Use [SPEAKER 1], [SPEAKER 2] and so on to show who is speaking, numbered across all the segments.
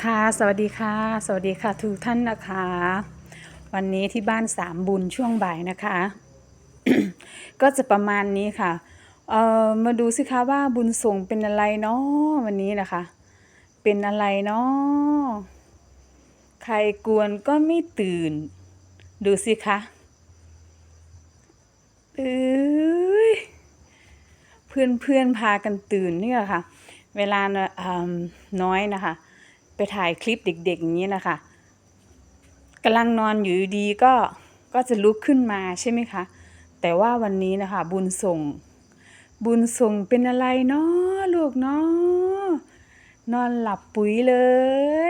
[SPEAKER 1] สวัสดีค่ะ สวัสดีค่ะทุกท่านนะคะ วันนี้ที่บ้านสามบุญช่วงบ่ายนะคะ ก็จะประมาณนี้ค่ะเอ่อมาดูสิคะว่าบุญส่งเป็นอะไรเนาะวันนี้นะคะ เป็นอะไรเนาะใครกวนก็ไม่ตื่น ดูสิคะเอ้ยเพื่อนเพื่อนพากันตื่นเนี่ยค่ะ เวลาเอะอืมน้อยนะคะ ไปถ่ายคลิปเด็กๆอย่างนี้นะคะกำลังนอนอยู่ดีก็ก็จะลุกขึ้นมาใช่ไหมคะ แต่ว่าวันนี้นะคะ บุญส่ง บุญส่งเป็นอะไรเนาะลูกเนาะนอนหลับปุ๋ยเล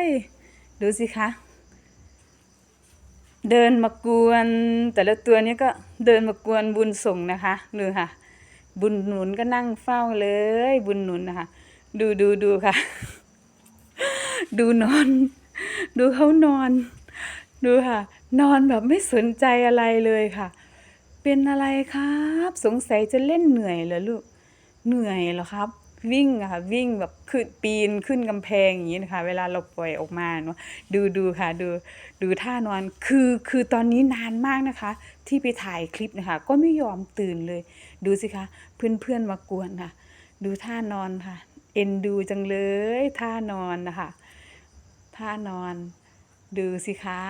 [SPEAKER 1] ย ดูสิคะ เดินมากวน แต่ละตัวนี้ก็เดินมากวนบุญส่งนะคะดูค่ะ บุญหนุนก็นั่งเฝ้าเลย บุญหนุนนะคะ ดูดูดูค่ะ ดูนอน ดูเขานอน ดูค่ะ นอนแบบไม่สนใจอะไรเลยค่ะ เป็นอะไรครับ สงสัยจะเล่นเหนื่อยเหรอลูก เหนื่อยเหรอครับ วิ่งค่ะ วิ่งแบบขึ้นปีนขึ้นกำแพงอย่างนี้นะคะ เวลาเราปล่อยออกมาเนาะดูดูค่ะ ดูดูท่านอนคือคือตอนนี้นานมากนะคะ ที่ไปถ่ายคลิปนะคะ ก็ไม่ยอมตื่นเลย ดูสิคะเพื่อนเพื่อนมากวนค่ะ ดูท่านอนค่ะเอ็นดูจังเลยท่านอนนะคะ ท่านอน ดูสิคะ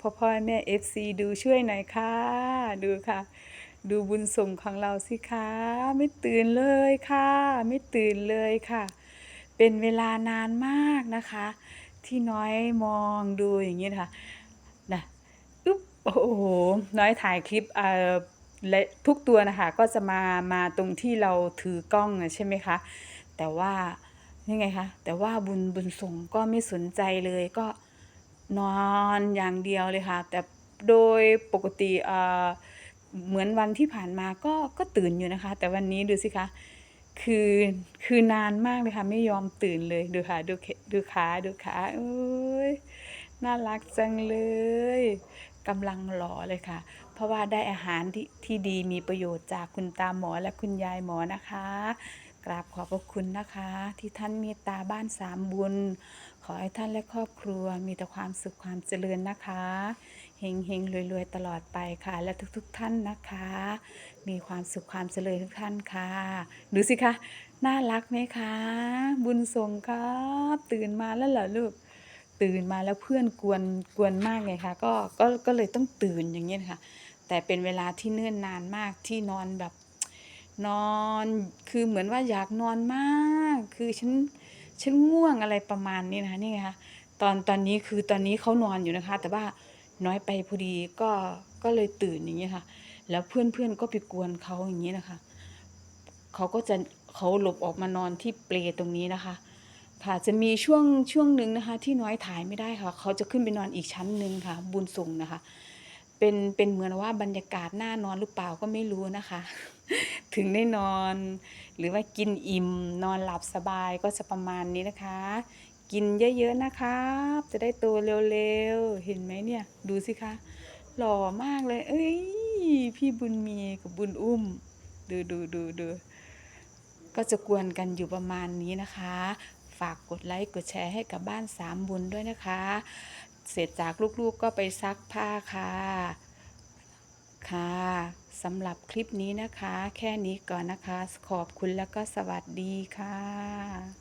[SPEAKER 1] พ่อพ่อแม่เอฟซีดูช่วยหน่อยค่ะ ดูค่ะ ดูบุญส่งของเราสิคะไม่ตื่นเลยค่ะ ไม่ตื่นเลยค่ะ เป็นเวลานานมากนะคะ ที่น้อยมองดูอย่างนี้นะคะนะอุ๊บโอ้โหน้อยถ่ายคลิปเอ่อและทุกตัวนะคะก็จะมามาตรงที่เราถือกล้องอะใช่ไหมคะ แต่ว่า ยังไงคะแต่ว่าบุญบุญส่งก็ไม่สนใจเลยก็นอนอย่างเดียวเลยค่ะ แต่โดยปกติเหมือนวันที่ผ่านมาก็ก็ตื่นอยู่นะคะ แต่วันนี้ดูสิคะคือคือนานมากเลยค่ะ ไม่ยอมตื่นเลยดูค่ะดูแขดูขาดูขาเอ้ยน่ารักจังเลยกำลังหล่อเลยค่ะ เพราะว่าได้อาหารที่ที่ดีมีประโยชน์จากคุณตาหมอและคุณยายหมอนะคะ กราบขอบพระคุณนะคะ ที่ท่านเมตตาบ้านสามบุญ ขอให้ท่านและครอบครัวมีแต่ความสุขความเจริญนะคะเฮงเฮงรวยๆ ตลอดไปค่ะ และทุกๆทท่านนะคะ มีความสุขความเจริญทุกท่านค่ะ ดูสิคะน่ารักไหมคะ บุญส่งครับตื่นมาแล้วเหรอลูกตื่นมาแล้วเพื่อนกวนกวนมากไงคะก็ก็ก็เลยต้องตื่นอย่างเงี้ยค่ะ แต่เป็นเวลาที่เนิ่นนานมากที่นอนแบบ นอนคือเหมือนว่าอยากนอนมาก คือฉันฉันง่วงอะไรประมาณนี้นะคะนี่ไงคะตอนตอนนี้คือตอนนี้เขานอนอยู่นะคะ แต่ว่าน้อยไปพอดีก็ก็เลยตื่นอย่างเงี้ยค่ะ แล้วเพื่อนเพื่อนก็ไปกวนเขาอย่างนี้นะคะเขาก็จะเขาหลบออกมานอนที่เปลตรงนี้นะคะ ค่ะจะมีช่วงช่วงหนึ่งนะคะ ที่น้อยถ่ายไม่ได้ค่ะ เขาจะขึ้นไปนอนอีกชั้นหนึ่งค่ะ บุญส่งนะคะ เป็นเป็นเหมือนว่าบรรยากาศน่านอนหรือเปล่าก็ไม่รู้นะคะ ถึงได้นอน หรือว่ากินอิ่มนอนหลับสบายก็จะประมาณนี้นะคะ กินเยอะๆนะครับ จะได้โตเร็วๆ เห็นไหมเนี่ย ดูสิคะ หล่อมากเลย เอ้ย พี่บุญมีกับบุญอุ้ม ดูดูดูดูก็จะกวนกันอยู่ประมาณนี้นะคะ ฝากกดไลค์กดแชร์ให้กับบ้านสามบุญด้วยนะคะ เสร็จจากลูกๆก็ไปซักผ้าค่ะ ค่ะสำหรับคลิปนี้นะคะ แค่นี้ก่อนนะคะ ขอบคุณแล้วก็สวัสดีค่ะ